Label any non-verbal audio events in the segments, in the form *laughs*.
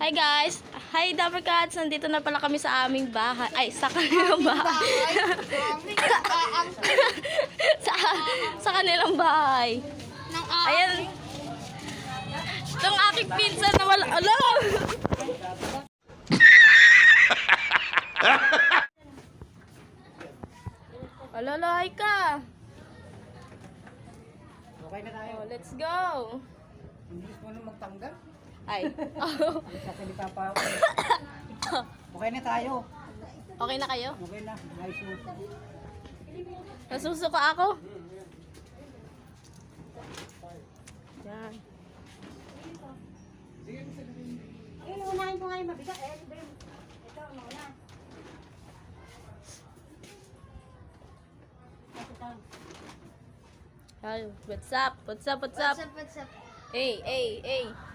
hi guys. Hi Dapper Cats. Nandito na pala kami sa aming bahay. Ay, sa kanilang bahay. *laughs* sa, sa kanilang bahay. Ayan. Itong aking pinsan na wala. *laughs* Alo, alo, hi ka. Okay na tayo. Oh, let's go. Hindi mo na magtanggal. Ay. Sasalita pa ako. Okay na tayo. okay na kayo? Okay na. Nice mo. Nasusuka ako. Yan. Eh, unahin ko nga yung mabigat. Eh, ito, mauna. Hi, what's up? What's up? What's up? what's up? Hey, hey, hey.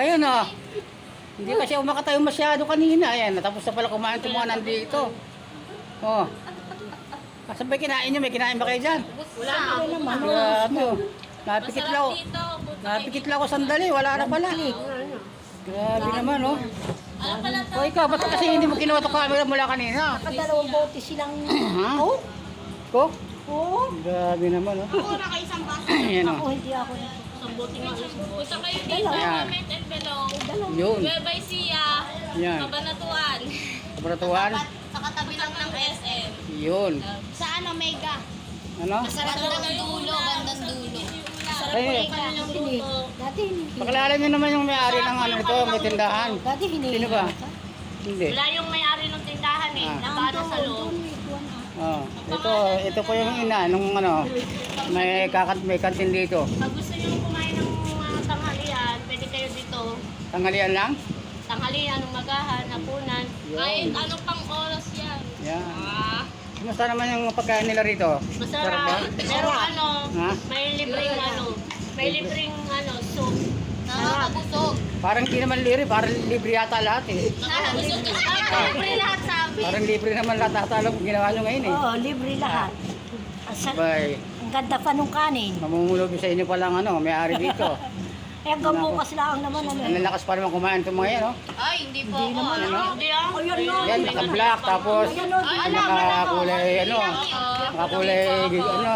Ayun ah. Hindi kasi ako makatayo masyado kanina. Ayan, natapos na pala kumain itong mga nandito. Oh. Kasabay kinain nyo, may kinain ba kayo dyan? Wala na. Grabe oh. Napikit lang ako. Dito, Napikit lang ako sandali, wala na pala. Grabe naman oh. Ano? O ikaw, ba't kasi hindi mo kinuha itong camera mula kanina? Dalawang bote silang... *clears throat* Ha? Ko? Oo. Grabe naman oh. Ako na kayo isang baso. Ayan Ako, oh. hindi ako. Punta kayo dito, Ayan. comment and below. Yun. Bye-bye siya. Yan. Kabanatuan. Kabaratuhan. Sa katabi lang ng SM. Yun. Sa ano, Mega? Ano? Bandang dulo, bandang dulo. Ay. Dati hindi. pakilala niyo naman yung may-ari ng ano ito, may tindahan. Dati hindi. Sino ba? Hindi. Wala yung may-ari ng tindahan eh. Ah. Nabana sa loob. Oh, ito, ito po yung ina nung ano, may kakat may kantin dito. Pag gusto nyo kumain ng mga tanghalian, pwede kayo dito. Tanghalian lang? Tanghalian, umagahan, hapunan. Kahit ano pang oras yan. Yan. Ah, Kumusta naman yung pagkain nila rito? Masarap. Pero ano, Ha? may libreng ano, may libreng ano, soup. Nakakabusog. Parang hindi naman libre, parang libre yata lahat eh. Nakakabusog. Libre lahat sabi. Parang libre naman lahat ata alam kung ginawa nyo ngayon eh. Oo, libre lahat. Asa, Bye. ang ganda pa nung kanin. Mamumulog sa inyo pa lang ano, may-ari *laughs* dito. Eh, hanggang bukas lang naman ano. Ang lalakas pa naman kumain itong mga yan, oh. Ay, hindi po ako. Ano? Hindi ah. Ayun, no. Yan, naka-black, tapos nakakulay, ano, nakakulay, ano.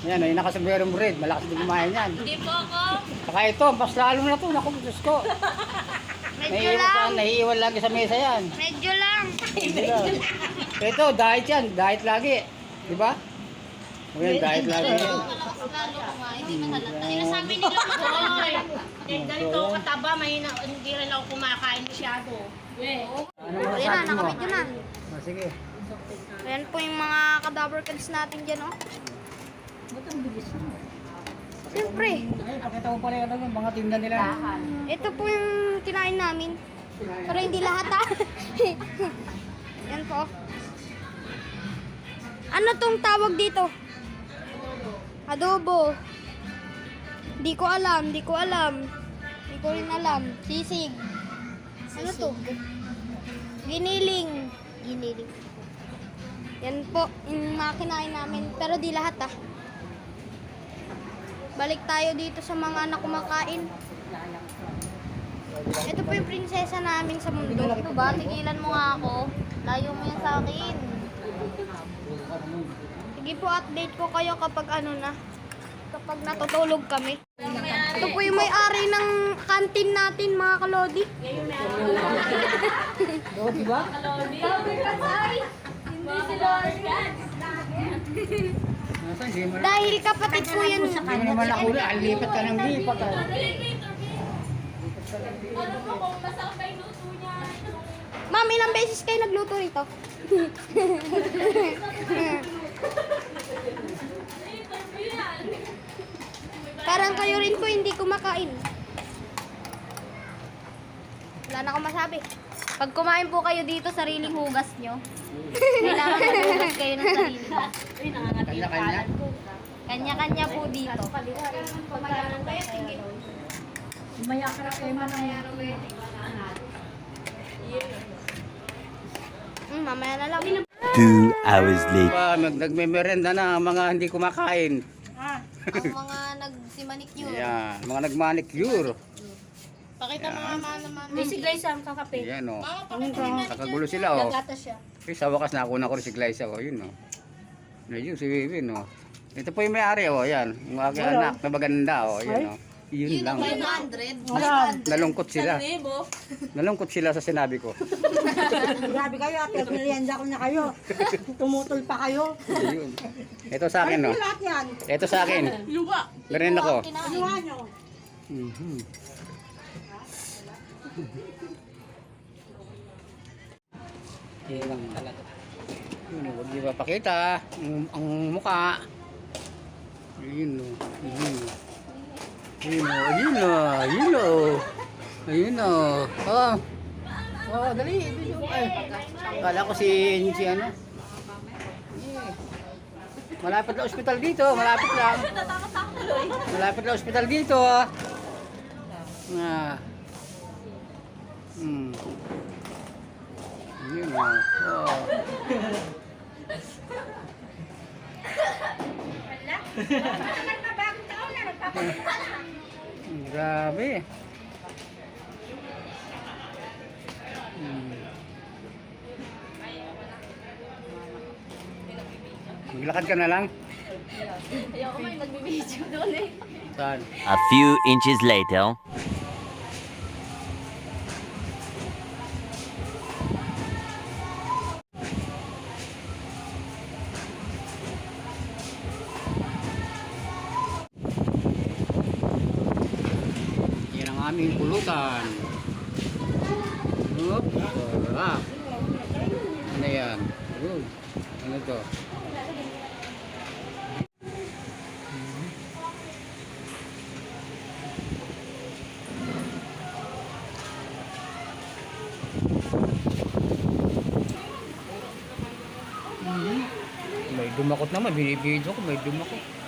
Yan, yung nakasaberong bread, malakas din kumain yan. Hindi po ako. Saka ito, mas lalo na to, naku, Diyos ko. *laughs* Naiiwan sa, naiiwan lagi sa mesa yan. Medyo lang. Hindi. Ito, diet yan, diet lagi. Di ba? Yan, diet lagi. Nila Hoy, eh, ganito ako kataba, mahina, hindi rin ako kumakain masyado. Ano masasabi mo? na. Oh, sige. Ayan po yung mga cadaver cards natin dyan, oh. Siyempre, Ay, pakita mo pala yung ano, yung mga tinda nila. ito po yung kinain namin. Pero hindi lahat, ah. *laughs* Yan po. Ano tong tawag dito? Adobo. Di ko alam, di ko alam. Di ko rin alam. Sisig. Ano to? Giniling. Giniling. Yan po, yung mga kinain namin. Pero di lahat ah. Balik tayo dito sa mga anak kumakain. Ito po yung prinsesa namin sa mundo. Ito ba? Tigilan mo nga ako. Layo mo yan sa akin. Sige po, update ko kayo kapag ano na. Kapag natutulog kami. Ito po yung may-ari ng kantin natin, mga kalodi. Oo, di ba? Hindi mo Dahil kapatid ko yan. Hindi mo naman nakula, ang lipat ka ng lipat. ah. Ma'am, ilang beses kayo nagluto rito? Parang kayo rin po hindi kumakain. Wala na akong masabi. Pag kumain po kayo dito, sariling hugas nyo. Kailangan maghugas kayo ng sariling hugas. Kanya-kanya. Kanya-kanya po dito. Maya ka na kayo man Mm, mamaya na lang. Two hours later. Pa, mag nagme-merenda na ang mga hindi kumakain. Ah, Ang mga nagsimanicure. Yan, mga nagmanicure. Pakita mo nga mga naman. si Grace ang kakape. Yan o. Ano ka? Nakagulo sila o. Nagata siya. Eh, sa wakas nakuna ko rin si Glyza o. Yun o. Ayun, si Vivian o. Ito po yung may-ari o. Yan. Yung aking anak na maganda o. Yun o. Yun lang. 500. Nalungkot sila. Nalungkot sila sa sinabi ko. *laughs* Grabe kayo ate, merienda ko na kayo. *laughs* Tumutol pa kayo. Ayun. Ito sa akin o. Lahat yan? Ito sa akin. Meron ako. Ano nga nyo? Mhm. Yan lang talaga. Yun, huwag niyo papakita ang, ang mukha. Ayun o. Ayun o. Ayun o. Ayun o. Ayun o. Ayun o. Oh. Oh, dali. Ay. Kala ko si, si ano. Eh. Malapit na ospital dito. Malapit lang. Malapit na ospital dito. Ah. Hmm. Yun o. Oh. *laughs* Grabe. Hmm. Maglakad ka na lang? Ayoko may magbibideo doon eh. Saan? A few inches later. Aming pulutan. Oop. Ah. Ano yan? Good. Ano to? May dumakot naman, binibidyo ko, may dumakot.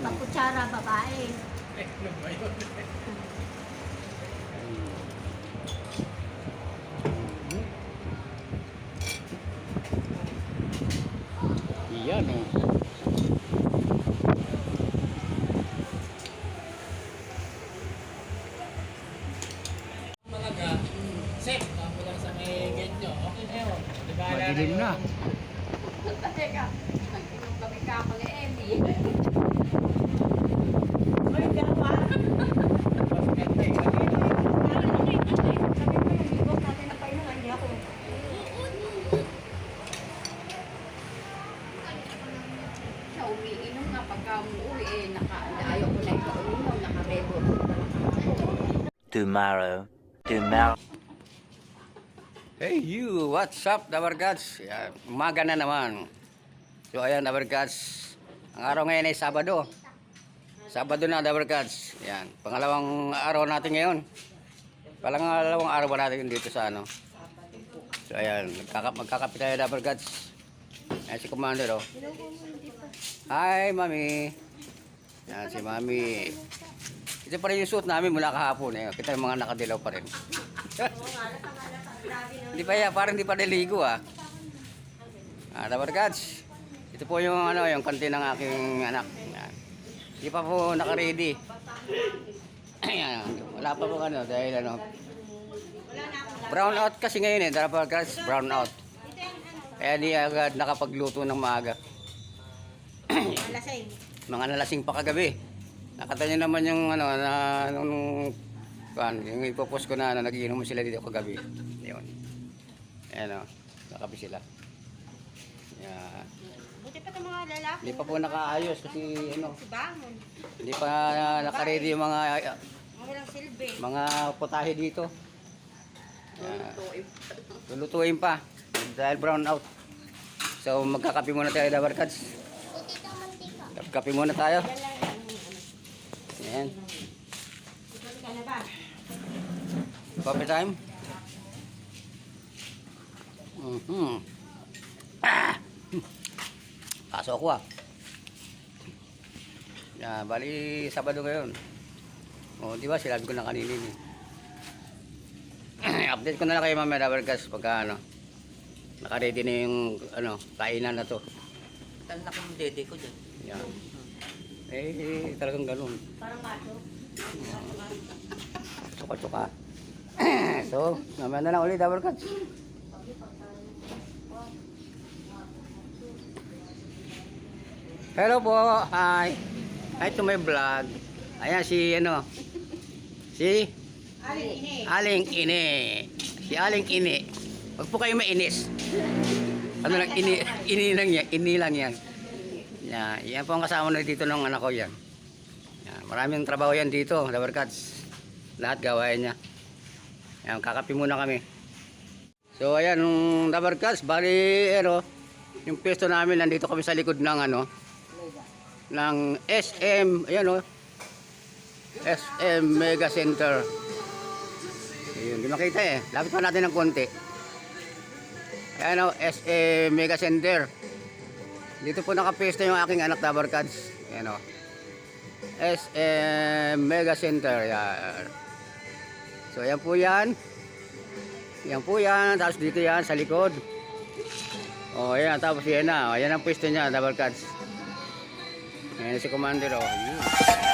Pagkutsara, babae. Yan o. Madilim na. siya umiinom nga pagka umuwi eh, naka, ayaw ko na ipauminom, naka-rebel. Tomorrow. Tomorrow. Hey you, what's up, Dabar Gods? Umaga na naman. So ayan, Dabar Gods. Ang araw ngayon ay Sabado. Sabado na, Dabar Gods. Yan, pangalawang araw natin ngayon. Pangalawang araw ba natin dito sa ano? So ayan, magkaka magkakape tayo, Dabar Gods. Ayan si Commander, oh. Hi, Mami. Yan, si Mami. Ito pa rin yung suit namin mula kahapon. Eh. Kita yung mga nakadilaw pa rin. Hindi pa yan, parang hindi pa niligo ah. Ah, dapat guys. Ito po yung ano, yung kantin ng aking anak. Hindi pa po naka-ready. *clears throat* Wala pa po ano dahil ano. Brown out kasi ngayon eh, dapat guys, brown out. Kaya di agad nakapagluto ng maaga. Mga *clears throat* nalasing pa kagabi. Nakita niyo naman yung ano na nung kan, yung ipopost ko na ano, nagiinom sila dito kagabi. Yun. Ayan o, nakabi sila. Yeah. Buti pa itong mga lalaki. Hindi pa po nakaayos kasi ano, Si Bangon. hindi pa naka-ready yung mga Ang walang silbi. mga putahe dito. Lulutuin pa. dahil brown out. So magkakape muna tayo Dabar Cats. Kape muna tayo. Ayan. Coffee time. Mhm. Ah! Pasok ako ah. Yeah, bali Sabado ngayon. Oh, di ba sinabi ko na kanina eh. *clears throat* Update ko na lang kayo mamaya Dabarkas pagka ano. Naka-ready na yung ano, kainan na to. Tanda ko yung dede ko dyan. Yan. Eh, eh, talagang ganun. Parang macho. Tsuka-tsuka. *clears throat* so, mamaya na lang ulit Dabarkas. Hello po. Hi. Hi to my vlog. Ayan si ano. Si Aling ini. Aling Ine. Si Aling Ine. Huwag po kayo mainis. Ano lang, ini, ini lang yan. Ini lang yan. Yan, yan po ang kasama na dito ng anak ko yan. yan maraming trabaho yan dito, Lover Cats. Lahat gawain niya. Yan, kakapi muna kami. So ayan, nung Lover Cats, bali, ano, yung pwesto namin, nandito kami sa likod ng ano, ng SM, ayan o, SM Mega Center. Ayun, di makita eh. Lapit pa natin ng konti. Ayan o, SM Mega Center. Dito po nakapesto yung aking anak na Barkads. Ayan o. SM Mega Center. Yan. So, ayan po yan. Yan po yan. Tapos dito yan sa likod. O, ayan. Tapos yan na. Ayan ang pwesto niya, Cuts. Ayan si Commander. O. Yun.